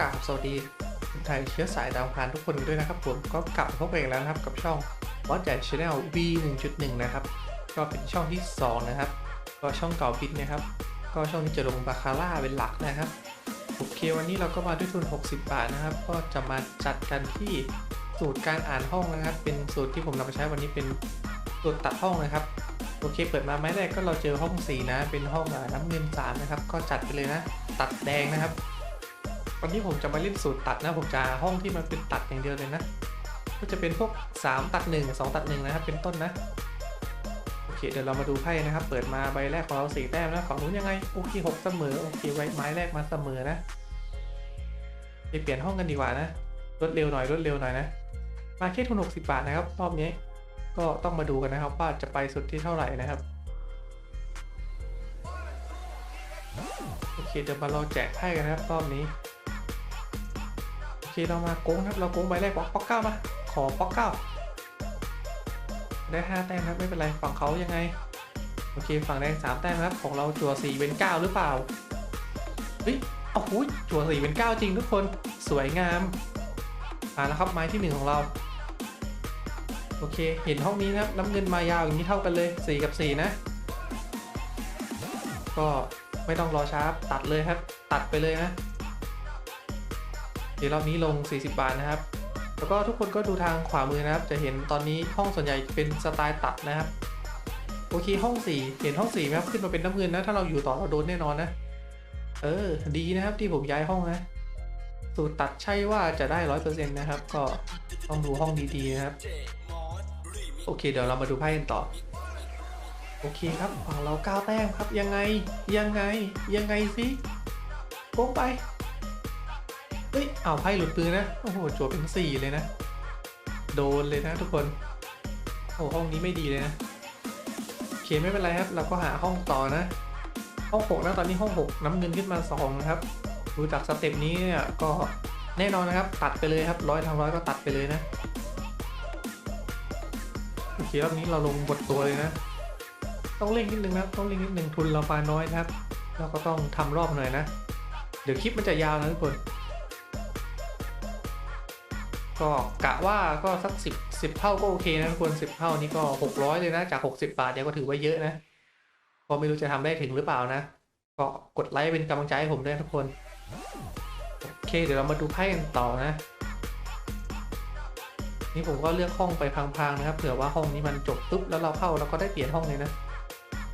กราบสวัสดีคนไทยเชื้อสายดาวอังคารทุกคนด้วยนะครับผมก็กลับพบกันอีกแล้วนะครับกับช่องบอสใหญ่ชาแนล V 1.1 นะครับ ก็เป็นช่องที่ 2 นะครับ ก็ช่องเก่าบิดนะครับ ก็ช่องนี้จะลงบาคาร่าเป็นหลักนะครับโอเควันนี้เราก็มาด้วยทุน 60 บาทนะครับ ก็จะมาจัดกันที่สูตรการอ่านห้องนะครับ เป็นสูตรที่ผมนำมาใช้วันนี้เป็นสูตรตัดห้องนะครับโอเค เปิดมาไม้แรกก็เราเจอห้องสีนะ เป็นห้องน้ำเงินสามนะครับ ก็จัดไปเลยนะ ตัดแดงนะครับ วันนี้ผมจะมาเล่นสูตรตัดนะ ผมจะห้องที่มันเป็นตัดอย่างเดียวเลยนะ ก็จะเป็นพวก 3 ตัด 1 2 ตัด 1 นะครับ เป็นต้นนะ โอเค เดี๋ยวเรามาดูไพ่นะครับ เปิดมาใบแรกของเราสี่แต้มนะ ฝั่งนู้นยังไง โอเคหกเสมอ โอเค ไว้ไม้แรกมาเสมอนะไปเปลี่ยนห้องกันดีกว่านะ รวดเร็วหน่อย รวดเร็วหน่อยนะ มาแค่ทุน60บาทนะครับ รอบนี้ ก็ต้องมาดูกันนะครับว่าจะไปสุดที่เท่าไหร่นะครับโอเคเดี๋ยวมาเราแจกไพ่กันนะครับรอบนี้ เคเรามาโกงครับ เราโกงใบแรกบอกป๊อกเก้ามา ขอป๊อกเก้าได้ห้าแต้มครับไม่เป็นไรฝั่งเขายังไง โอเคฝั่งแดงสามแต้มครับ ของเราจั่วสี่เป็นเก้าหรือเปล่าเฮ้ยโอ้โหจั่วสี่เป็นเก้าจริงทุกคนสวยงามมาแล้วครับไม้ที่หนึ่งของเราโอเค เห็นห้องนี้นะครับน้ำเงินมายาวอย่างนี้เท่ากันเลย 4 กับ 4 นะ ก็ไม่ต้องรอช้าตัดเลยครับ ตัดไปเลยนะ เดี๋ยวรอบนี้ลง 40 บาทนะครับ แล้วก็ทุกคนก็ดูทางขวามือนะครับ จะเห็นตอนนี้ห้องส่วนใหญ่เป็นสไตล์ตัดนะครับ โอเคห้อง 4 เห็นห้อง4ไหมครับขึ้นมาเป็นน้ำเงินนะ ถ้าเราอยู่ต่อเราโดนแน่นอนนะ เออ ดีนะครับที่ผมย้ายห้องนะสูตรตัดใช่ว่าจะได้ร้อยเปอร์เซ็นต์นะครับ ก็ต้องดูห้องดีๆนะครับ โอเค เดี๋ยวเรามาดูไพ่กันต่อ โอเคครับฝั่งเราก้าวแต้มครับยังไงยังไงยังไงสิโกงไป เฮ้ยเอาไพ่หลุดปืนนะ โอ้โหจวบเป็นสี่เลยนะ โดนเลยนะทุกคนโอ้ห้องนี้ไม่ดีเลยนะโอเคไม่เป็นไรครับ เราก็หาห้องต่อนะ ห้องหกนะตอนนี้ห้องหกน้ำเงินขึ้นมาสองนะครับดูจากสเต็ปนี้เนี่ยก็แน่นอนนะครับ ตัดไปเลยครับร้อยทางร้อยก็ตัดไปเลยนะโอเครอบนี้เราลงบทตัวเลยนะ ต้องเร่งนิดนึงนะต้องเร่งนิดนึงทุนเราปาน้อยนะครับ เราก็ต้องทำรอบหน่อยนะ เดี๋ยวคลิปมันจะยาวนะทุกคน ก็กะว่าก็สักสิบสิบเท่าก็โอเคนะทุกคนสิบเท่านี้ก็หกร้อยเลยนะ จากหกสิบาทเนี่ยก็ถือว่าเยอะนะก็ไม่รู้จะทำได้ถึงหรือเปล่านะ ก็กดไลค์เป็นกำลังใจให้ผมด้วยทุกคน โอเคเดี๋ยวเรามาดูไพ่กันต่อนะ นี่ผมก็เลือกห้องไปพังๆนะครับ เผื่อว่าห้องนี้มันจบปุ๊บแล้วเราเข้าเราก็ได้เปลี่ยนห้องเลยนะ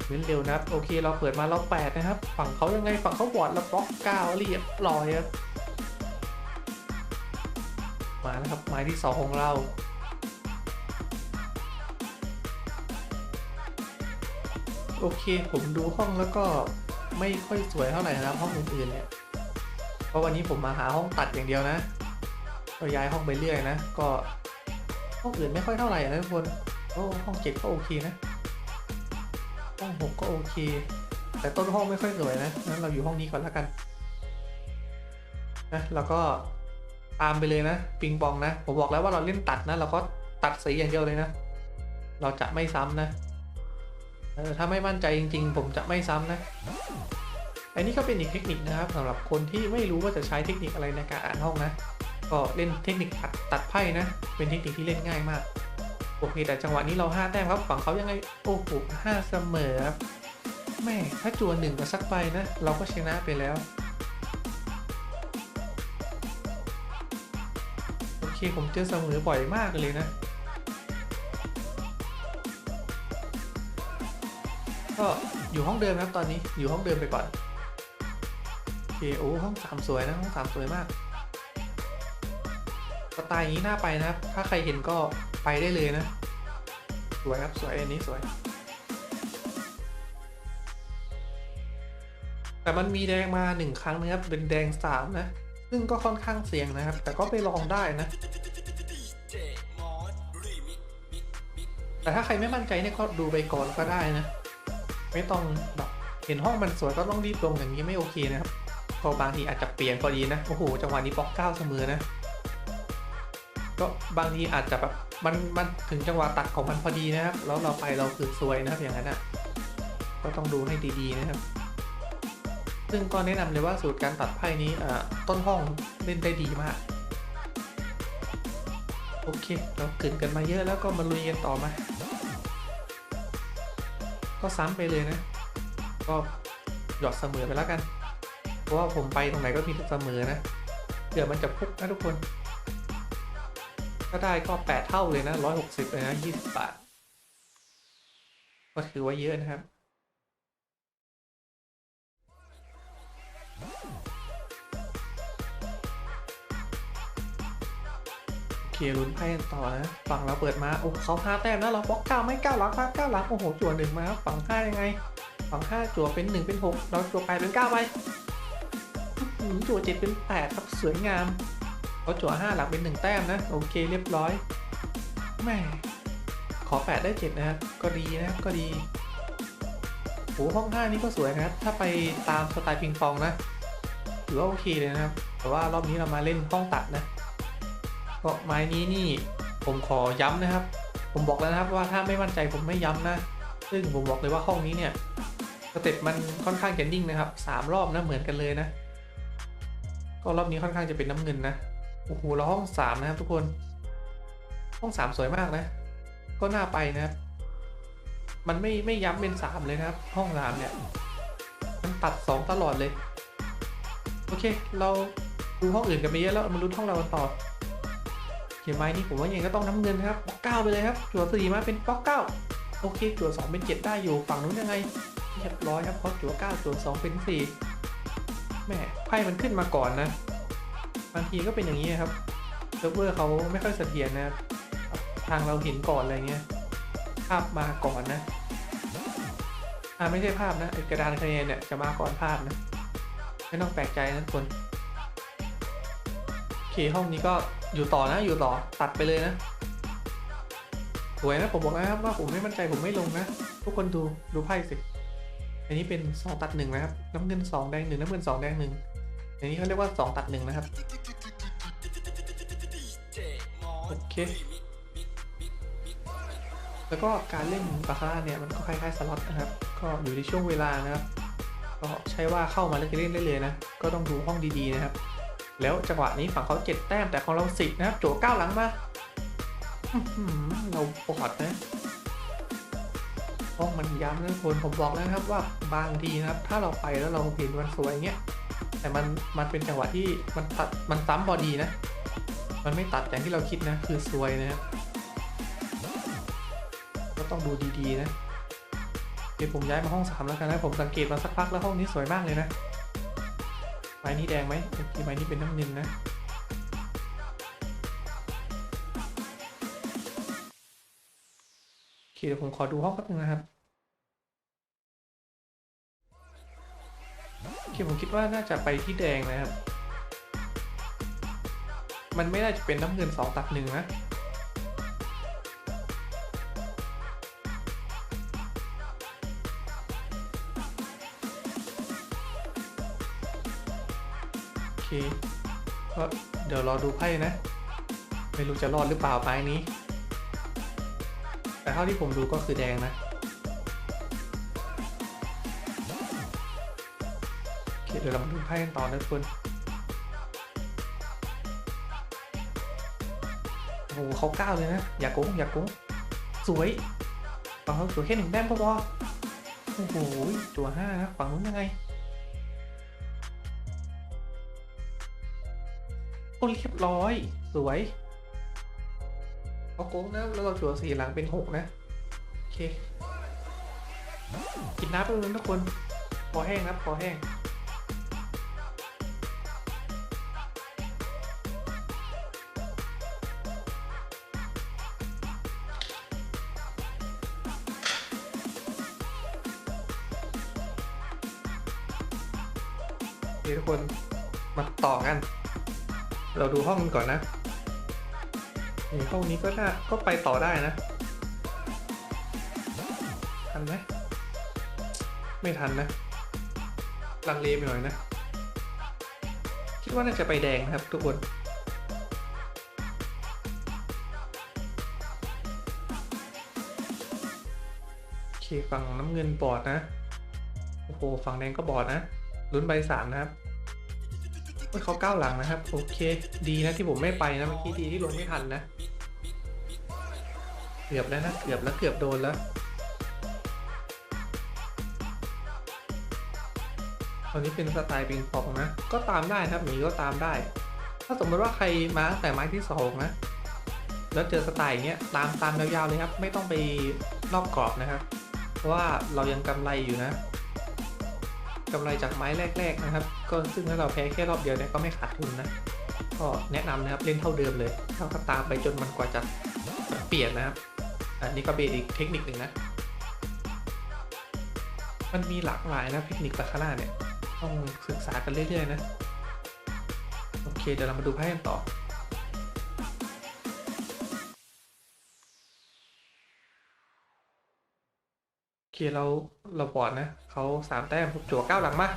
เว้นเร็วนะครับ โอเคเราเปิดมาเราแปดนะครับ ฝั่งเขายังไงฝั่งเขาบอดแล้วบล็อกเก้าเรียบร้อยครับ มาแล้วครับไม้ที่สองของเราโอเคผมดูห้องแล้วก็ไม่ค่อยสวยเท่าไหร่นะครับห้องอื่นๆเนี่ยเพราะวันนี้ผมมาหาห้องตัดอย่างเดียวนะก็ย้ายห้องไปเรื่อยนะก็ห้องอื่นไม่ค่อยเท่าไหร่นะทุกคนโอ้ห้องเจ็ดก็โอเคนะห้องหกก็โอเค แต่ต้นห้องไม่ค่อยสวยนะงั้นเราอยู่ห้องนี้ก่อนแล้วกันนะแล้วก็ ตามไปเลยนะ ปิงปองนะ ผมบอกแล้วว่าเราเล่นตัดนะ เราก็ตัดสีอย่างเดียวเลยนะ เราจะไม่ซ้ำนะ เออ ถ้าไม่มั่นใจจริง ๆ ผมจะไม่ซ้ำนะ อันนี้ก็เป็นอีกเทคนิคนะครับสำหรับคนที่ไม่รู้ว่าจะใช้เทคนิคอะไรในการอ่านห้องนะ ก็เล่นเทคนิคตัดตัดไพ่นะ เป็นเทคนิคที่เล่นง่ายมาก โอเค แต่จังหวะนี้เราห้าแต้มครับ ฝั่งเขายังไง โอ้โหห้าเสมอครับแม่ถ้าจวนหนึ่งกับสักใบนะ เราก็ชนะไปแล้ว เคผมเจอเสมอบ่อยมากเลยนะ ก็อยู่ห้องเดิมนะครับตอนนี้อยู่ห้องเดิมไปก่อนโอเคโอ้ห้องสามสวยนะห้องสามสวยมากสไตล์อย่างนี้น่าไปนะครับ ถ้าใครเห็นก็ไปได้เลยนะ สวยครับสวยอันนี้สวย แต่มันมีแดงมาหนึ่งครั้งนะครับเป็นแดงสามนะ ซึ่งก็ค่อนข้างเสี่ยงนะครับ แต่ก็ไปลองได้นะ แต่ถ้าใครไม่มั่นใจเนี่ยก็ดูไปก่อนก็ได้นะ ไม่ต้องแบบเห็นห้องมันสวยก็ต้องรีบลงอย่างนี้ไม่โอเคนะครับเพอบางทีอาจจะเปลี่ยนพอดีนะ โอ้โห จังหวะนี้บล็อกเก้าเสมอนะ ก็บางทีอาจจะแบบมันมันถึงจังหวะตัดของมันพอดีนะครับ แล้วเราไปเราคือซวยนะครับอย่างนั้นอะ ก็ต้องดูให้ดีๆนะครับ ซึ่งก็แนะนำเลยว่าสูตรการตัดไพ่นี้ต้นห้องเล่นได้ดีมาก โอเค เราเกรินกันมาเยอะแล้วก็มาลุยกันต่อมา ก็ซ้ำไปเลยนะ ก็หยอดเสมอไปแล้วกัน เพราะว่าผมไปตรงไหนก็มีเสมอนะเดี๋ยวมันจะพุกนะทุกคน ก็ได้ก็แปดเท่าเลยนะร้อยหกสิบเลยนะยี่สิบบาท ก็ถือว่าเยอะนะครับ เคลุ้นไพ่กันต่อนะฝั่งเราเปิดมาโอ้เขาห้าแต้มนะเราบล็อกเก้าไม่เก้าหลังครับเก้าหลังโอ้โหจั่วหนึ่งมาครับฝั่งห้ายังไง ฝั่งห้าจั่วเป็นหนึ่งเป็นหกเราจั่วแปดเป็นเก้าไปจั่วเจ็ดเป็นแปดครับสวยงามเขาจั่วห้าหลังเป็นหนึ่งแต้มนะโอเคเรียบร้อยแหม่ขอแปดได้เจ็ดนะครับก็ดีนะครับก็ดีโอ้ห้องห้านี่ก็สวยนะครับถ้าไปตามสไตล์ปิงปองนะถือว่าโอเคเลยนะครับแต่ว่ารอบนี้เรามาเล่นห้องตัดนะ ก็ไม้นี้นี่ผมขอย้ำนะครับ ผมบอกแล้วนะครับว่าถ้าไม่มั่นใจผมไม่ย้ำนะ ซึ่งผมบอกเลยว่าห้องนี้เนี่ยสเต็ปมันค่อนข้างจะนิ่งนะครับสามรอบนะเหมือนกันเลยนะ ก็รอบนี้ค่อนข้างจะเป็นน้ำเงินนะโอ้โหเราห้องสามนะครับทุกคน ห้องสามสวยมากนะ ก็น่าไปนะครับ มันไม่ไม่ย้ำเป็นสามเลยนะครับ ห้องสามเนี่ย มันตัดสองตลอดเลย โอเค เราดูห้องอื่นกันไปเยอะแล้วมาลุ้นห้องเรากันต่อ เขียนไม้นี่ผมว่ายังไงก็ต้องน้ำเงินครับเก้าไปเลยครับจั่วสี่มาเป็นบล็อกเก้าโอเคจั่วสองเป็นเจ็ดได้อยู่ฝั่งนู้นยังไงเรียบร้อยครับเพราะจั่วเก้าจั่วสองเป็นสี่แหมไพ่มันขึ้นมาก่อนนะบางทีก็เป็นอย่างนี้ครับเซิร์ฟเวอร์เขาไม่ค่อยเสถียรนะทางเราเห็นก่อนอะไรเงี้ยภาพมาก่อนนะอ่าไม่ใช่ภาพนะกระดานคะแนนเนี่ยจะมาก่อนภาพนะไม่ต้องแปลกใจนะทุกคนโอเคห้องนี้ก็ อยู่ต่อนะอยู่ต่อตัดไปเลยนะสวยนะผมบอกนะครับว่าผมไม่มั่นใจผมไม่ลงนะทุกคนดูดูไพ่สิอันนี้เป็น 2 ตัดหนึ่งนะครับ น้ำเงิน 2 แดงหนึ่งน้ำเงิน 2 แดงหนึ่งอันนี้เขาเรียกว่า 2 ตัดหนึ่งนะครับ โอเค แล้วก็การเล่นบาคาร่าเนี่ยมันก็คล้ายๆสล็อตนะครับ ก็อยู่ในช่วงเวลานะครับ ก็ใช่ว่าเข้ามาแล้วจะเล่นได้เลยนะ ก็ต้องดูห้องดีๆนะครับ แล้วจังหวะนี้ฝั่งเขาเจ็ดแต้มแต่ของเราสินะครับ โจเก้าหลังมาเราปอดนะห้องมันย้ำนะทุกคนผมบอกแล้วนะครับว่าบางทีนะครับ ถ้าเราไปแล้วเราเห็นมันสวยเงี้ยแต่มันมันเป็นจังหวะที่มันตัดมันซ้ำพอดีนะ มันไม่ตัดอย่างที่เราคิดนะคือสวยนะครับก็ต้องดูดีๆนะเดี๋ยวผมย้ายมาห้องสามแล้วกันนะผมสังเกตมาสักพักแล้วห้องนี้สวยมากเลยนะ ม้นี้แดงไหมโอเคไม้นี้เป็นน้ำเงินนะโอเคเดี๋ยวผมขอดูห้องแป๊บนึงนะครับโอเคผมคิดว่าน่าจะไปที่แดงนะครับ มันไม่น่าจะเป็นน้ำเงินสองตัดหนึ่งนะ ก็เดี๋ยวรอดูไพ่นะ ไม่รู้จะรอดหรือเปล่าไม้นี้ แต่เท่าที่ผมดูก็คือแดงนะโอเคเดี๋ยวเรามาดูไพ่กันต่อนะทุกคนโอ้โหเขาก้าวเลยนะ อย่าโกงอย่าโกงสวยฝั่งเราสวยแค่หนึ่งแต้มก็พอโอ้โหจั่วห้านะฝั่งนู้นยังไง เรียบร้อย สวยเอาโก้งนะแล้วเราจั่วสี่หลังเป็นหกนะ โอเค กินน้ำไปเลยทุกคน พอแห้งครับพอแห้ง เราดูห้องกันก่อนนะนี่ห้องนี้ก็น่าก็ไปต่อได้นะ ทันไหมไม่ทันนะ ลังเลไปหน่อยนะ คิดว่าน่าจะไปแดงนะครับทุกคนโอเคฝั่งน้ำเงินบอดนะ โอ้โห ฝั่งแดงก็บอดนะลุ้นใบสามนะครับ เฮ้ยเขาก้าวหลังนะครับ โอเค ดีนะที่ผมไม่ไปนะเมื่อกี้ดีที่ลงไม่ทันนะ เกือบแล้วนะ เกือบแล้วเกือบโดนแล้วตอนนี้เป็นสไตล์ปิงปองนะ ก็ตามได้ครับหมีก็ตามได้ ถ้าสมมติว่าใครมาตั้งแต่ไม้ที่สองนะ แล้วเจอสไตล์อย่างเงี้ยตามตามยาวๆเลยครับ ไม่ต้องไปนอกกรอบนะครับ เพราะว่าเรายังกำไรอยู่นะกำไรจากไม้แรก ๆนะครับ ก็ซึ่งถ้าเราแพ้แค่รอบเดียวเนี่ยก็ไม่ขาดทุนนะ ก็แนะนำนะครับเล่นเท่าเดิมเลย เท่ากับตามไปจนมันกว่าจะเปลี่ยนนะครับ อันนี้ก็เป็นอีกเทคนิคหนึ่งนะ มันมีหลากหลายนะเทคนิคบาคาร่าเนี่ย ต้องศึกษากันเรื่อยๆนะ โอเคเดี๋ยวเรามาดูไพ่กันต่อโอเคเราเราบอดนะเขาสามแต้มผมจั่วเก้าหลังมา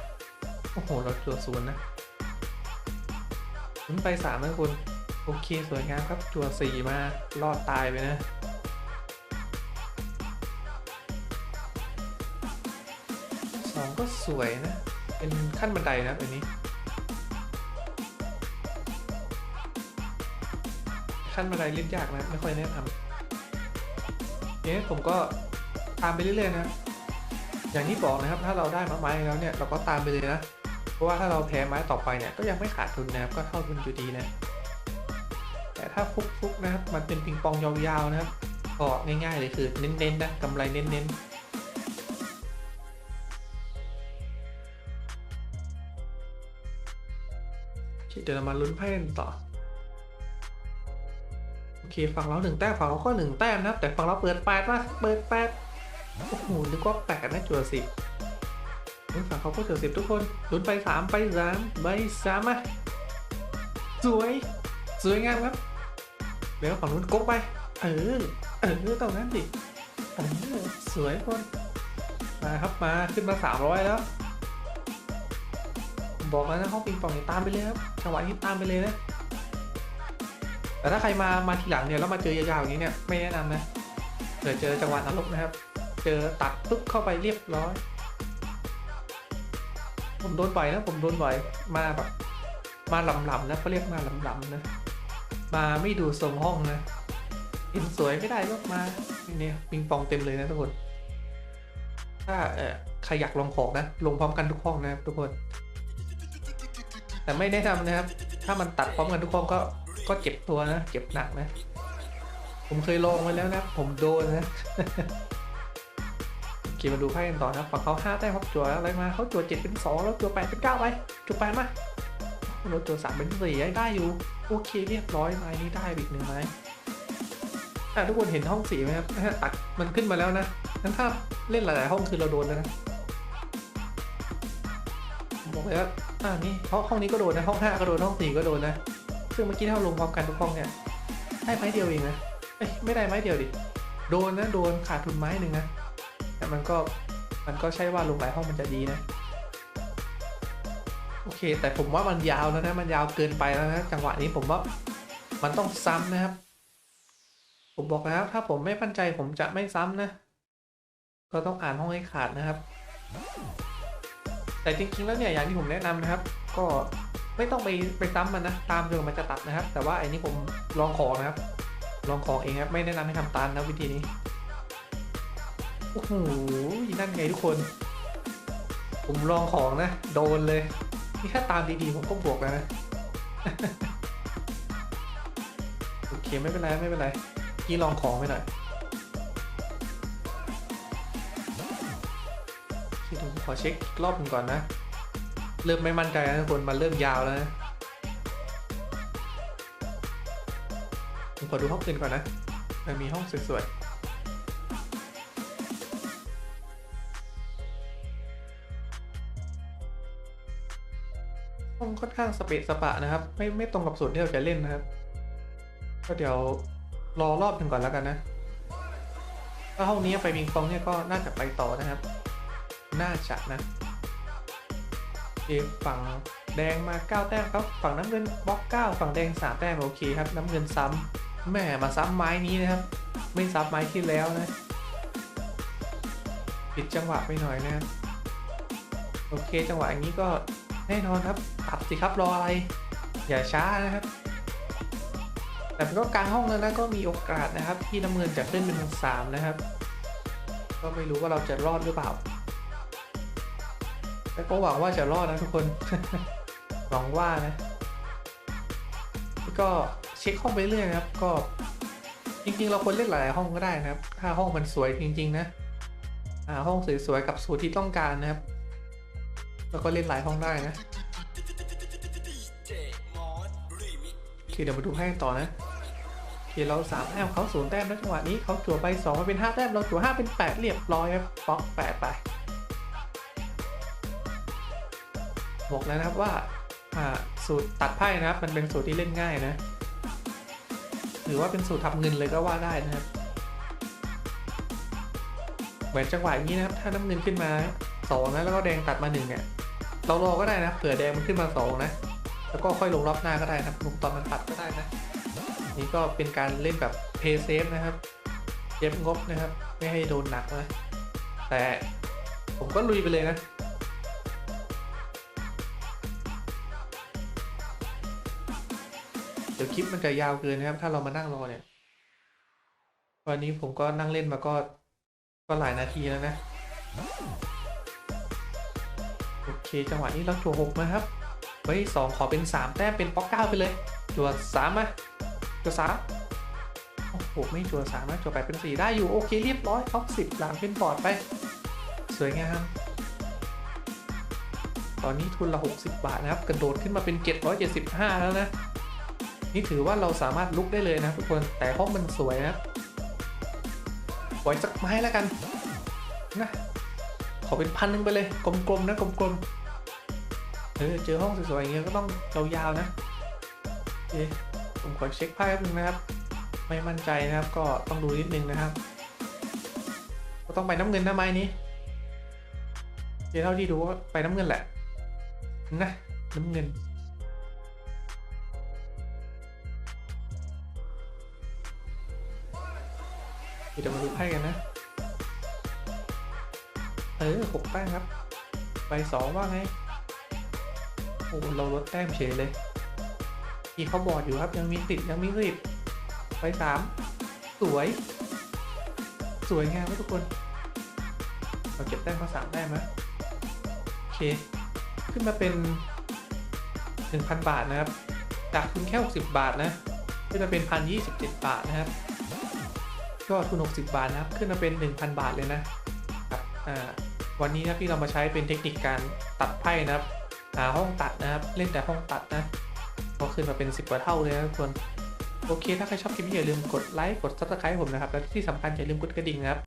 อ้โห เราจั่วศูนย์นะศูนไปสามนะคุณ โอเค สวยงามครับจั่วสี่มารอดตายไปนะสองก็สวยนะ เป็นขั้นบันไดนะครับนนี้ ขั้นบันไดเล่นยากนะ ไม่ค่อยแนะนำเนี่ยผมก็ตามไปเรื่อยๆนะอย่างที่บอกนะครับ ถ้าเราได้มาไม้แล้วเนี่ย เราก็ตามไปเลยนะ ราะว่าถ้าเราแพ้ไม้ต่อไปเนี่ยก็ยังไม่ขาดทุนนะครับก็เท่าทุนอยู่ดีนะ แต่ถ้าฟุกๆนะครับมันเป็นปิงปองยาวๆนะครับก็ง่ายๆเลยคือเน้นๆนะกำไรเน้นๆเดี๋ยวเรามาลุ้นไพ่กันต่อ โอเคฝั่งเราหนึ่งแต้มฝั่งเราก็หนึ่งแต้มนะแต่ฝั่งเราเปิดแปดมาเปิดแปดโอ้โหนึกว่าแปดนะจั่วสิบ เฮ้ยฝั่งเขาก็เจั่วสิบทุกคนลุ้นไปสามไปสามใบสามมาสวยสวยงามครับเดี๋ยวฝั่งนู้นกกไป เออ เออตรงนั้นดิเออสวยคน มาครับมาขึ้นมาสามร้อยแล้ว บอกแล้วนะห้องปิงปองเนี่ยตามไปเลยครับจังหวะนี้ตามไปเลยนะแต่ถ้าใครมามาทีหลังเนี่ยแล้วมาเจอยาวๆอย่างนี้เนี่ยไม่แนะนำนะเดี๋ยวเจอจังหวะนรกนะครับ เจอตัดปุ๊บเข้าไปเรียบร้อย ผมโดนบ่อยนะผมโดนบ่อยมาแบบมาลำๆนะเขาเรียกมาลำๆนะ มาไม่ดูทรงห้องนะเห็นสวยไม่ได้ก็มาเนี่ยปิงปองเต็มเลยนะทุกคน ถ้าเออใครอยากลองของนะ ลงพร้อมกันทุกห้องนะครับทุกคน แต่ไม่แนะนำนะครับ ถ้ามันตัดพร้อมกันทุกห้องก็ก็เจ็บตัวนะ เจ็บหนักนะ ผมเคยลองไว้แล้วนะ ผมโดนนะ โอเคมาดูไพ่กันต่อนะฝั่งเขาห้าแต้มครับจั่วอะไรมาเขาจั่วเจ็ดเป็นสองแล้วจั่วแปดเป็นเก้าไปจั่วแปดมาเราจั่วสามเป็นสี่ได้อยู่ โอเคเรียบร้อยไม้นี้ได้อีกหนึ่งไม้อ่ทุกคนเห็นห้องสีไหมครับตัดมันขึ้นมาแล้วนะงั้นถ้าเล่นหลาย ๆ ห้องคือเราโดนแล้วนะบอกเลยว่าอ่านี่ห้องห้องนี้ก็โดนนะห้องห้าก็โดนห้องสี่ก็โดนนะ ซึ่งเมื่อกี้ถ้าเราลงพร้อมกันทุกห้องเนี่ยได้ไม้เดียวเองนะเอ้ยไม่ได้ไม้เดียวดิโดนนะโดนขาดทุนไม้หนึ่งนะ มันก็มันก็ใช่ว่าลงหลายห้องมันจะดีนะ โอเค แต่ผมว่ามันยาวแล้วนะ มันยาวเกินไปแล้วนะจังหวะนี้ผมว่ามันต้องซ้ำนะครับ ผมบอกแล้วถ้าผมไม่มั่นใจผมจะไม่ซ้ำนะ ก็ต้องอ่านห้องให้ขาดนะครับ แต่จริงๆแล้วเนี่ยอย่างที่ผมแนะนำนะครับ ก็ไม่ต้องไปไปซ้ำมันนะตามจนมันจะตัดนะครับ แต่ว่าไอ้นี่ผมลองของนะครับ ลองของเองครับไม่แนะนำให้ทำตามนะวิธีนี้ โอ้โหนั่นไงทุกคน ผมลองของนะ โดนเลย นี่แค่ตามดีๆ ผมก็บวกแล้วนะ โอเค ไม่เป็นไร ไม่เป็นไรพี่ลองของไปหน่อยที่ผมขอเช็คอีกรอบหนึงก่อนนะ เริ่มไม่มั่นใจแล้วทุกคน มันเริ่มยาวแล้วนะผมขอดูห้องอื่นก่อนนะ มันมีห้องสวยๆ ห้องค่อนข้างสเปะสปะนะครับ ไม่ไม่ตรงกับส่วนที่เราจะเล่นนะครับ ก็เดี๋ยวรอรอบหนึ่งก่อนแล้วกันนะ ถ้าห้องนี้ไปมิงปองเนี่ยก็น่าจะไปต่อนะครับ น่าจะนะเอฝั่งแดงมา 9 แต้มครับ ฝั่งน้ำเงินบล็อก9ฝั่งแดง 3 แต้มโอเคครับ น้ำเงินซ้ำแม่มาซ้ำไม้นี้นะครับ ไม่ซ้ำไม้ที่แล้วนะผิดจังหวะไปหน่อยนะครับโอเคจังหวะอย่างนี้ก็ แน่นอนครับตัดสิครับรออะไร อย่าช้านะครับ แต่ก็กลางห้องแล้วนะก็มีโอกาสนะครับ ที่น้ำเงินจะขึ้นเป็นสามนะครับ ก็ไม่รู้ว่าเราจะรอดหรือเปล่าแต่ก็หวังว่าจะรอดนะทุกคนหวังว่านะแล้วก็เช็คห้องไปเรื่อยนะครับ ก็จริงๆ เราควรเล่นหลายห้องก็ได้นะครับ ถ้าห้องมันสวยจริง ๆ นะ อ่าห้องสวยๆกับสูตรที่ต้องการนะครับ แล้วก็เล่นหลายห้องได้นะโอเคเดี๋ยวมาดูให้ต่อนะโอเคเราสามแต้มเขาศูนย์แต้มแล้วจังหวะนี้เขาจั่วไปสองมาเป็นห้าแต้มเราจั่วห้าเป็นแปดเรียบร้อยครับป๊อกแปดไปบอกแล้วนะครับว่าอ่าสูตรตัดไพ่นะครับ มันเป็นสูตรที่เล่นง่ายนะ หรือว่าเป็นสูตรทำเงินเลยก็ว่าได้นะครับเหมือนจังหวะนี้นะครับ ถ้าน้ำเงินขึ้นมาสองนะแล้วก็แดงตัดมาหนึ่งเนี่ย เรารอก็ได้นะเผื่อแดงมันขึ้นมาสองนะ แล้วก็ค่อยลงรอบหน้าก็ได้นะลงตอนมันตัดก็ได้นะ นี่ก็เป็นการเล่นแบบเพย์เซฟนะครับเย็บงบนะครับ ไม่ให้โดนหนักนะ แต่ผมก็ลุยไปเลยนะเดี๋ยวคลิปมันจะยาวเกินนะครับ ถ้าเรามานั่งรอเนี่ย วันนี้ผมก็นั่งเล่นมาก็ก็หลายนาทีแล้วนะ โอเค จังหวะนี้เราจั่วหกนะครับไว้ยสองขอเป็นสามแต้มเป็นป๊อกเก้าไปเลยจั่วสามมาจั่วสามโอ้โหไม่จั่วสามนะจั่วแปดเป็นสี่ได้อยู่โอเคเรียบร้อยท็อปสิบหลังเป็นบอร์ดไป สวยงามตอนนี้ทุนละ 60 บาทนะครับกระโดดขึ้นมาเป็น 775 แล้วนะ นี่ถือว่าเราสามารถลุกได้เลยนะทุกคนแต่ห้องมันสวยนะปล่อยสักไม้แล้วกันนะ ขอเป็นพันหนึ่งไปเลย กลมๆนะกลมๆเออเจอห้องสวยๆอย่างเงี้ยก็ต้องยาวๆนะโอเคผมขอเช็คไพ่แป๊บนึงนะครับ ไม่มั่นใจนะครับ ก็ต้องดูนิดนึงนะครับ ก็ต้องไปน้ำเงินนะไม้นี้เดี๋ยวเท่าที่ดูว่าไปน้ำเงินแหละนะน้ำเงินเดี๋ยวมาดูไพ่กันนะ เออหกแต้มครับ ใบสองว่าไง โอ้เราลดแต้มเฉยเลยมีเขาบอดอยู่ครับยังมีติดยังมีสิบใบสามสวย สวยงามไหมทุกคน เราเก็บแต้มมาสามแต้มนะโอเค ขึ้นมาเป็น1,000บาทนะครับ จากทุนแค่60บาทนะขึ้นมาเป็น1,027บาทนะครับก็ทุน 60 บาทนะครับ ขึ้นมาเป็น 1,000 บาทเลยนะครับ อ่า วันนี้นะพี่เรามาใช้เป็นเทคนิคการตัดไพ่นะครับ หาห้องตัดนะครับ เล่นแต่ห้องตัดนะก็ขึ้นมาเป็น 10กว่าเท่าเลยนะทุกคนโอเค ถ้าใครชอบคลิปนี้อย่าลืมกดไลค์ กดซับสไคร b ์ผมนะครับ และที่สำคัญอย่าลืมกดกระดิ่งนะครับ